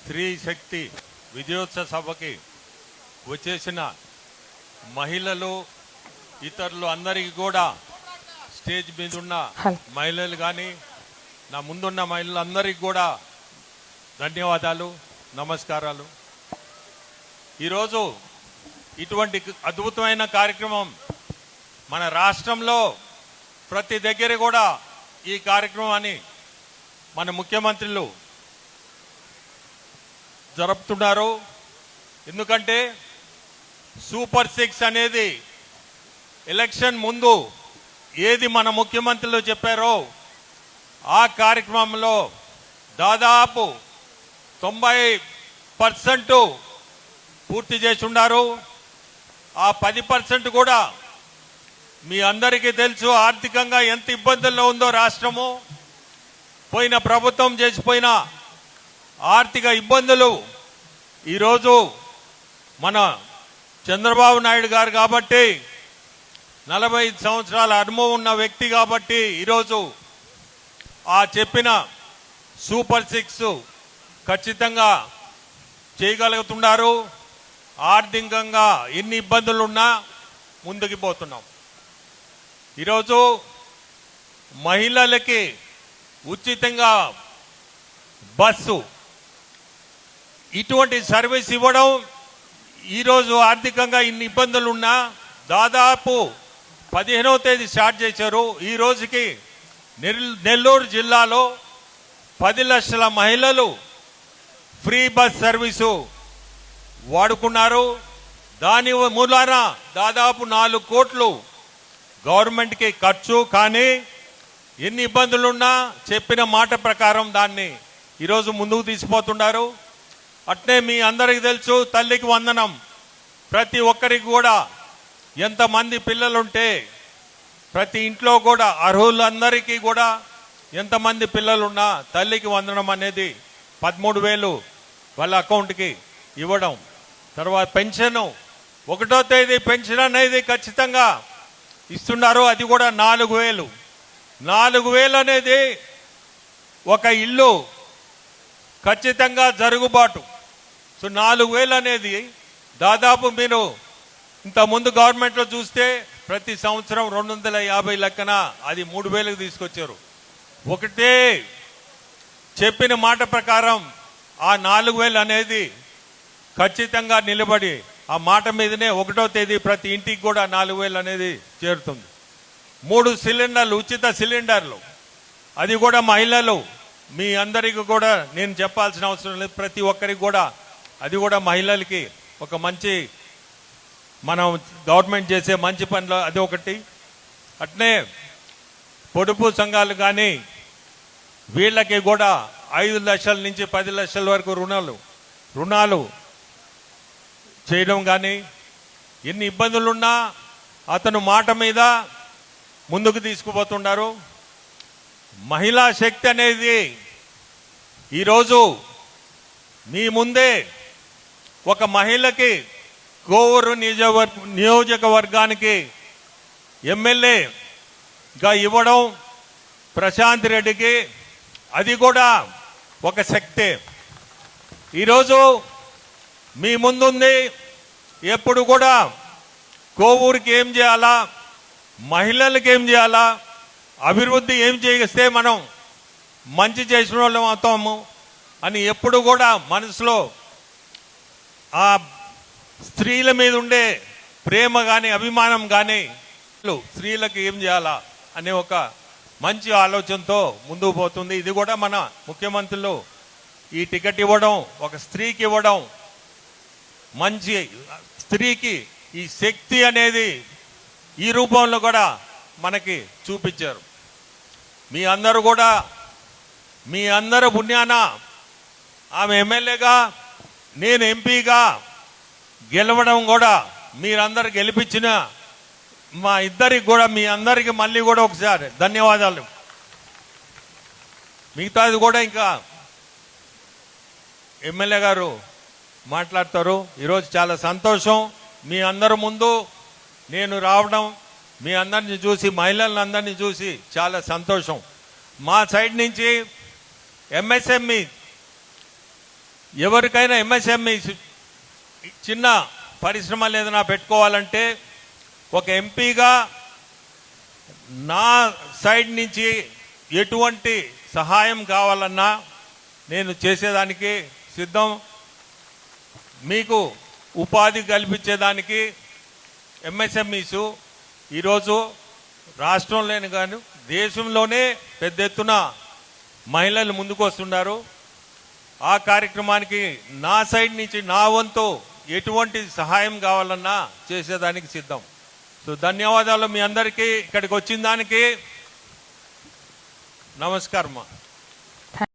స్త్రీ శక్తి విజయోత్సవ సభకి వచ్చేసిన మహిళలు ఇతరులు అందరికీ కూడా స్టేజ్ మీద ఉన్న. మహిళలు కానీ నా ముందున్న మహిళలందరికీ కూడా ధన్యవాదాలు నమస్కారాలు ఈరోజు ఇటువంటి అద్భుతమైన కార్యక్రమం మన రాష్ట్రంలో ప్రతి దగ్గర కూడా ఈ కార్యక్రమాన్ని మన ముఖ్యమంత్రులు జరుపుతున్నారు ఎందుకంటే సూపర్ సిక్స్ అనేది ఎలక్షన్ ముందు ఏది మన ముఖ్యమంత్రులు చెప్పారో ఆ కార్యక్రమంలో దాదాపు తొంభై పర్సెంట్ పూర్తి చేసి ఉన్నారు ఆ పది పర్సెంట్ కూడా మీ అందరికీ తెలుసు ఆర్థికంగా ఎంత ఇబ్బందుల్లో ఉందో రాష్ట్రము. పోయిన ప్రభుత్వం చేసిపోయిన ఆర్థిక ఇబ్బందులు. ఈరోజు మన చంద్రబాబు నాయుడు గారు కాబట్టి నలభై సంవత్సరాల అనుభవం ఉన్న వ్యక్తి కాబట్టి ఈరోజు ఆ చెప్పిన సూపర్ సిక్స్ ఖచ్చితంగా చేయగలుగుతున్నారు. ఆర్థికంగా ఎన్ని ఇబ్బందులు ఉన్నా ముందుకు పోతున్నాం. ఈరోజు మహిళలకి ఉచితంగా బస్సు ఇటువంటి సర్వీస్ ఇవ్వడం ఈరోజు ఆర్థికంగా ఇన్ని ఇబ్బందులు ఉన్నా దాదాపు పదిహేనవ తేదీ స్టార్ట్ చేశారు. ఈ రోజుకి నెల్లూరు జిల్లాలో పది లక్షల మహిళలు ఫ్రీ బస్ సర్వీసు వాడుకున్నారు. దాని మూలాన దాదాపు నాలుగు కోట్లు గవర్నమెంట్కి ఖర్చు. కానీ ఎన్ని ఇబ్బందులున్నా చెప్పిన మాట ప్రకారం దాన్ని ఈరోజు ముందుకు తీసిపోతున్నారు. అట్నే మీ అందరికి తెలుసు తల్లికి వందనం. ప్రతి ఒక్కరికి కూడా ఎంతమంది పిల్లలుంటే ప్రతి ఇంట్లో కూడా అర్హులందరికీ కూడా ఎంతమంది పిల్లలున్నా తల్లికి వందనం అనేది పదమూడు వేలు వాళ్ళ అకౌంట్కి ఇవ్వడం. తర్వాత పెన్షన్ ఒకటో తేదీ పెన్షన్ అనేది ఖచ్చితంగా ఇస్తున్నారు అది కూడా నాలుగు వేలు. నాలుగు వేలు అనేది ఒక ఇల్లు ఖచ్చితంగా జరుగుబాటు. సో నాలుగు వేలు అనేది దాదాపు మీరు ఇంత ముందు గవర్నమెంట్లో చూస్తే ప్రతి సంవత్సరం రెండు వందల యాభై లెక్కన అది మూడు వేలకు తీసుకొచ్చారు. ఒకటే చెప్పిన మాట ప్రకారం ఆ నాలుగు వేలు అనేది ఖచ్చితంగా నిలబడి ఆ మాట మీదనే ఒకటో తేదీ ప్రతి ఇంటికి కూడా నాలుగు వేలు అనేది చేరుతుంది. మూడు సిలిండర్లు ఉచిత సిలిండర్లు. అది కూడా మహిళలు మీ అందరికీ కూడా నేను చెప్పాల్సిన అవసరం లేదు. ప్రతి ఒక్కరికి కూడా అది కూడా మహిళలకి ఒక మంచి మనం గవర్నమెంట్ చేసే మంచి పనులు అది ఒకటి. అట్నే పొడుపు సంఘాలు కానీ వీళ్ళకి కూడా ఐదు లక్షల నుంచి పది లక్షల వరకు రుణాలు రుణాలు చేయడం కానీ ఎన్ని ఇబ్బందులున్నా అతను మాట మీద ముందుకు తీసుకుపోతున్నారు. మహిళా శక్తి అనేది ఈరోజు మీ ముందే ఒక మహిళకి కోవూరు నియోజకవర్ నియోజకవర్గానికి ఎమ్మెల్యేగా ఇవ్వడం ప్రశాంత్ రెడ్డికి అది కూడా ఒక శక్తే. ఈరోజు మీ ముందుంది ఎప్పుడు కూడా కోవూరుకి ఏం చేయాలా? మహిళలకి ఏం చేయాలా? అభివృద్ధి ఏం చేస్తే మనం మంచి చేసిన వాళ్ళం అవుతాము అని ఎప్పుడు కూడా మనసులో ఆ స్త్రీల మీద ఉండే ప్రేమ కానీ అభిమానం కానీ స్త్రీలకు ఏం చేయాలా అనే ఒక మంచి ఆలోచనతో ముందుకు పోతుంది. ఇది కూడా మన ముఖ్యమంత్రులు ఈ టికెట్ ఇవ్వడం ఒక స్త్రీకి ఇవ్వడం మంచి స్త్రీకి ఈ శక్తి అనేది ఈ రూపంలో కూడా మనకి చూపించారు. మీ అందరూ కూడా మీ అందరు పుణ్యాన ఆమె ఎమ్మెల్యేగా నేను ఎంపీగా గెలవడం కూడా మీరందరు గెలిపించిన మా ఇద్దరికి కూడా మీ అందరికి మళ్ళీ కూడా ఒకసారి ధన్యవాదాలు. మిగతాది కూడా ఇంకా ఎమ్మెల్యే గారు మాట్లాడతారు. ఈరోజు చాలా సంతోషం. మీ అందరి ముందు నేను రావడం మీ అందరిని చూసి మహిళలను అందరినీ చూసి చాలా సంతోషం. మా సైడ్ నుంచి ఎంఎస్ఎంఈ ఎవరికైనా ఎంఎస్ఎంఈ చిన్న పరిశ్రమలు ఏదైనా పెట్టుకోవాలంటే ఒక ఎంపీగా నా సైడ్ నుంచి ఎటువంటి సహాయం కావాలన్నా నేను చేసేదానికి సిద్ధం. మీకు ఉపాధి కల్పించేదానికి ఎంఎస్ఎంఈసు ఈరోజు రాష్ట్రంలోనే కానీ దేశంలోనే పెద్ద ఎత్తున మహిళలు ముందుకు వస్తున్నారు ఆ కార్యక్రమానికి నా సైడ్ నుంచి నా వంతు ఎటువంటి సహాయం కావాలన్నా చేసేదానికి సిద్ధం. సో ధన్యవాదాలు మీ అందరికీ. ఇక్కడికి వచ్చిన దానికి నమస్కారం